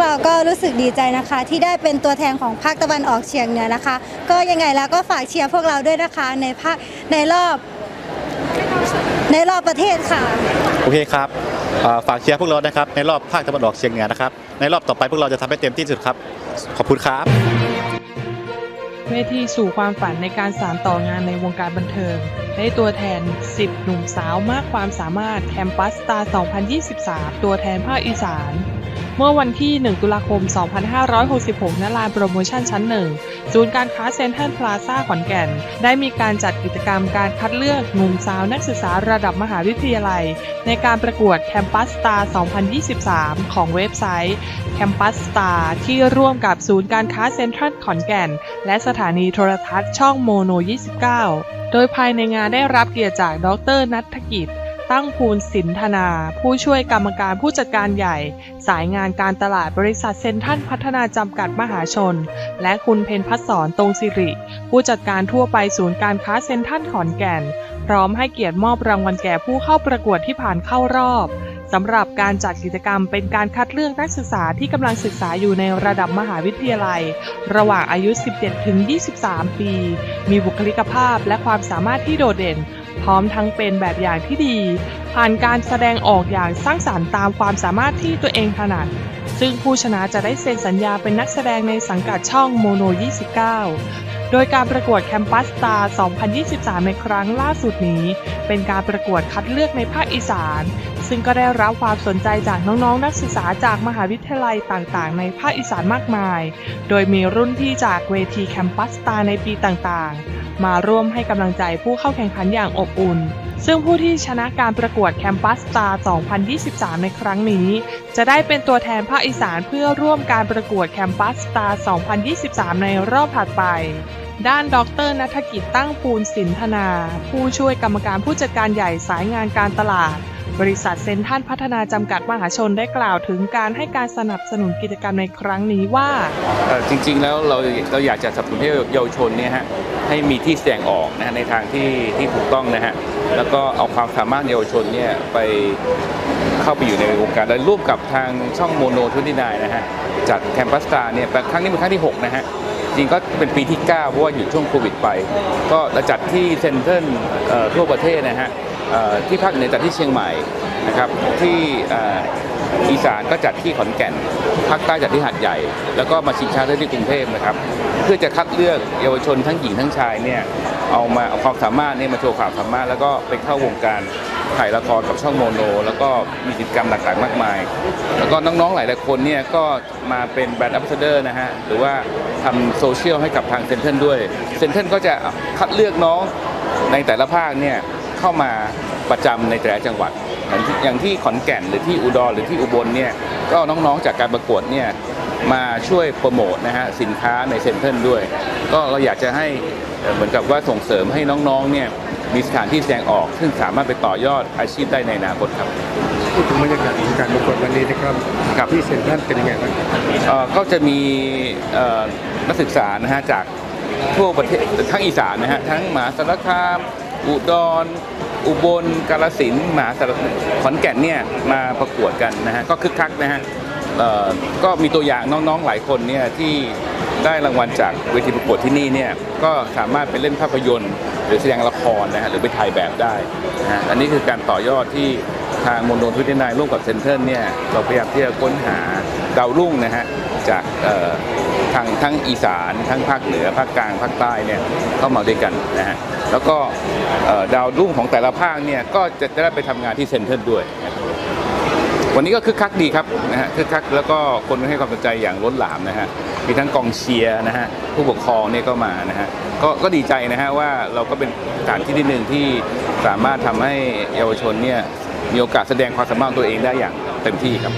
เราก็รู้สึกดีใจนะคะ ที่ได้เป็นตัวแทนของภาคตะวันออกเฉียงเหนือนะคะ ก็ยังไงแล้วก็ฝากเชียร์พวกเราด้วยนะคะในภาคในรอบ ในรอบประเทศค่ะ โอเคครับเอ่อฝากเชียร์พวกเรานะครับ ในรอบภาคตะวันออกเฉียงเหนือนะครับ ในรอบต่อไปพวกเราจะทำให้เต็มที่สุดครับ ขอบคุณครับเวทีสู่ความฝันในการสานต่องานในวงการบันเทิง ได้ตัวแทน 10 หนุ่มสาวมากความสามารถแคมปัสตา2023 ตัวแทนภาคอีสาน เมื่อวันที่ 1 ตุลาคม 2566ณลานโปรโมชั่นชั้น1ศูนย์การค้าเซ็นทรัลพลาซ่าขอนแก่น ได้มีการจัดกิจกรรมการคัดเลือกหนุ่มสาวนักศึกษาระดับมหาวิทยาลัย ในการประกวดแคมปัสตา2023 ของเว็บไซต์ Campus Star ที่ร่วมกับศูนย์การค้าเซ็นทรัลขอนแก่น และสถานีโทรทัศน์ช่องโมโน 29 โดยภายในงานได้รับเกียรติจากดรนัฐกิจ ตั้งภูลสินธนา ผู้ช่วยกรรมการผู้จัดการใหญ่ สายงานการตลาดบริษัทเซ็นทรัลพัฒนาจำกัดมหาชน และคุณเพนพัฒสอนตรงสิริ ผู้จัดการทั่วไปศูนย์การค้าเซ็นทรัลขอนแก่น พร้อมให้เกียรติมอบรางวัลแก่ผู้เข้าประกวดที่ผ่านเข้ารอบสำหรับการจัดกิจกรรมเป็นการคัดเลือกนักศึกษาที่กำลังศึกษาอยู่ในระดับมหาวิทยาลัย ระหว่างอายุ 17 ถึง 23 ปี มีบุคลิกภาพและความสามารถที่โดดเด่น พร้อมทั้งเป็นแบบอย่างที่ดี ผ่านการแสดงออกอย่างสร้างสรรค์ตามความสามารถที่ตัวเองถนัด ซึ่งผู้ชนะจะได้เซ็นสัญญาเป็นนักแสดงในสังกัดช่องโมโน 29 โดยการประกวดแคมปัสตา2023 ในครั้งล่าสุดนี้ เป็นการประกวดคัดเลือกในภาคอีสาน ซึ่งก็ได้รับความสนใจจากน้องๆ นักศึกษาจากมหาวิทยาลัยต่างๆ ในภาคอีสานมากมาย โดยมีรุ่นพี่จากเวทีแคมปัสตาในปีต่างๆ มาร่วมให้กำลังใจผู้เข้าแข่งขันอย่างอบอุ่น ซึ่งผู้ที่ชนะการประกวดแคมปัสตา2023 ในครั้งนี้ จะได้เป็นตัวแทนภาคอีสานเพื่อร่วมการประกวดแคมปัสตา2023 ในรอบถัดไปด้านดรนัฐกิจตั้งปูนสินธนา ผู้ช่วยกรรมการผู้จัดการใหญ่สายงานการตลาด บริษัทเซนทรันพัฒนาจำกัดมหาชนได้กล่าวถึงการให้การสนับสนุนกิจกรรมในครั้งนี้ว่า จริงๆแล้วเราเราอยากจะสนับสนุนให้เยาวชนเนี่ยฮะให้มีที่แสดงออกนะฮะในทางที่ที่ถูกต้องนะฮะแล้วก็เอาความสามารถเยาวชนเนี่ยไปเข้าไปอยู่ในวงการและร่วมกับทางช่องโมโนทุนดีนายนะฮะจัดแคมปัสตาเนี่ยครั้งนี้เป็นครั้งที่6นะฮะจริงก็เป็นปีที่ 9 เพราะว่าอยู่ช่วงโควิดไป ก็จัดที่เซ็นทรัลเอ่อทั่วประเทศนะฮะ ที่ภาคเหนือจัดที่เชียงใหม่นะครับที่อีสานก็จัดที่ขอนแก่นภาคใต้จัดที่หาดใหญ่ แล้วก็มาชิงชาติที่กรุงเทพนะครับ เพื่อจะคัดเลือกเยาวชนทั้งหญิงทั้งชายเนี่ยเอามาเอาความสามารถเนี่ยมาโชว์ความสามารถ แล้วก็ไปเข้าวงการถ่ายละครกับช่องโมโน แล้วก็มีกิจกรรมหลากหลายมากมาย แล้วก็น้องๆหลายๆคนเนี่ยก็มาเป็นแบรนด์ a อ b เดอร์นะฮะหรือว่าทำโซเชียลให้กับทางเซนเทนด้วยเซนเทนก็จะคัดเลือกน้องในแต่ละภาคเนี่ย เข้ามาประจำในแต่ละจังหวัดอย่างที่อย่างที่ขอนแก่นหรือที่อุดรหรือที่อุบลเนี่ยก็น้องๆจากการประกวดเนี่ยมาช่วยโปรโมทนะฮะสินค้าในเซ็นทรัลด้วย ก็เราอยากจะให้เอ่อเหมือนกับว่าส่งเสริมให้น้องๆเนี่ยมีสถานที่แสดงออก ซึ่งสามารถไปต่อยอดอาชีพได้ในอนาคตครับพูดถึงบรรยากาศของการประกวดวันนี้นะครับครับที่เซ็นทรัลเป็นยังไงบ้างครับเอ่อก็จะมีเอ่อนักศึกษานะฮะจากทั่วประเทศทั้งอีสานนะฮะทั้งมหาสารคาม อุดรอุบลกาฬสินมหาสารขอนแก่นเนี่ยมาประกวดกันนะฮะก็คึกคักนะฮะก็มีตัวอย่างน้องๆหลายคนเนี่ยที่ได้รางวัลจากเวทีประกวดที่นี่เนี่ยก็สามารถไปเล่นภาพยนตร์ หรือแสดงละครนะฮะหรือไปถ่ายแบบได้นะฮะอันนี้คือการต่อยอดที่ทางมณฑลทุตินายร่วมกับเซ็นเตอร์เนี่ยเราพยายามที่จะค้นหาดาวรุ่งนะฮะจาก ทางทั้งอีสานทั้งภาคเหนือภาคกลางภาคใต้เนี่ยเข้ามาด้วยกันนะฮะแล้วก็ดาวรุ่งของแต่ละภาคเนี่ยก็จะได้ไปทำงานที่เซ็นเตอร์ด้วย วันนี้ก็คึกคักดีครับนะฮะคึกคักแล้วก็คนให้ความสนใจอย่างล้นหลามนะฮะมีทั้งกองเชียร์นะฮะผู้ปกครองเนี่ยก็มานะฮะก็ก็ดีใจนะฮะว่าเราก็เป็นสถานที่ที่หนึ่งที่สามารถทำให้เยาวชนเนี่ยมีโอกาสแสดงความสามารถตัวเองได้อย่างเต็มที่ครับ